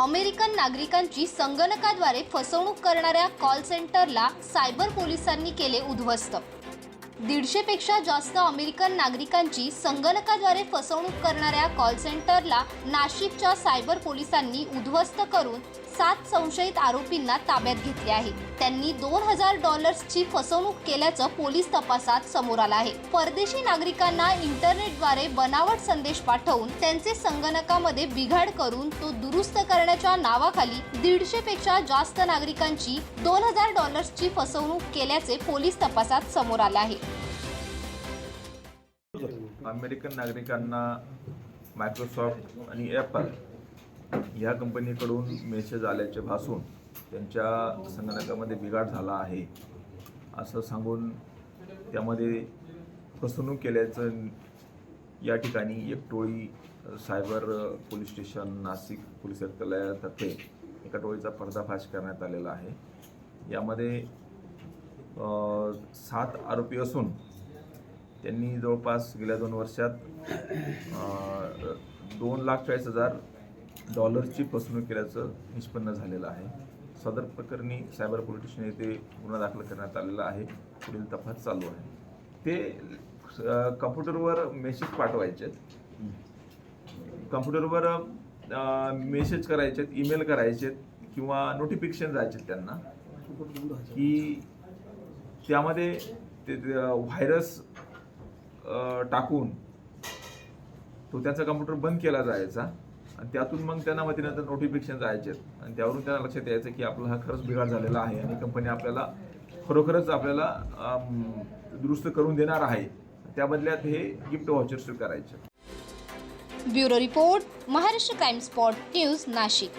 American नागरिकांची संगणकाद्वारे फसवणूक करणाऱ्या कॉल सेंटरला सायबर पोलिसांनी केले उद्ध्वस्त. दीडशेपेक्षा जास्त अमेरिकन नागरिकांची संगणकाद्वारे फसवणूक करणाऱ्या कॉल सेंटरला नाशिकच्या सायबर पोलिसांनी उद्ध्वस्त करून सात संशयित आरोपींना ताब्यात घेतले आहे. त्यांनी दोन हजार डॉलर्सची फसवणूक केल्याचं पोलीस तपासात समोर आलं आहे. परदेशी नागरिकांना इंटरनेटद्वारे बनावट संदेश पाठवून त्यांचे संगणकामध्ये बिघाड करून तो दुरुस्त करण्याच्या नावाखाली दीडशे पेक्षा जास्त नागरिकांची दोन हजार डॉलर्सची फसवणूक केल्याचे पोलीस तपासात समोर आलं आहे. अमेरिकन नागरिकांना मायक्रोसॉफ्ट आणि ॲपल ह्या कंपनीकडून मेसेज आल्याचे भासून त्यांच्या संगणकामध्ये बिघाड झाला आहे. असं सांगून त्यामध्ये फसवणूक केल्याचं या ठिकाणी एक टोळी cyber police station Nashik police आयुक्तालयातर्फे एका टोळीचा पर्दाफाश करण्यात आलेला आहे. यामध्ये सात आरोपी असून त्यांनी जवळपास गेल्या दोन वर्षात दोन लाख चाळीस हजार डॉलरची फसवणूक केल्याचं निष्पन्न झालेलं आहे. सदर प्रकरणी सायबर पोलीस स्टेशन येथे गुन्हा दाखल करण्यात आलेला आहे. पुढील तपास चालू आहे. ते कम्प्युटरवर मेसेज पाठवायचे कम्प्युटरवर मेसेज करायचे ईमेल करायचे किंवा नोटिफिकेशन जायचे त्यांना की त्यामध्ये ते व्हायरस टाकून तो त्याचा कम्प्युटर बंद केला जायचा आणि त्यातून मग त्यांना मग नंतर नोटिफिकेशन जायचे. आणि त्यावरून त्यांना लक्षात यायचं की आपला हा खरंच बिघाड झालेला आहे आणि कंपनी आपल्याला खरोखरच आपल्याला दुरुस्त करून देणार आहे. त्या बदल्यात हे gift voucher स्वीकारायचे. Bureau report Maharashtra crime spot news Nashik.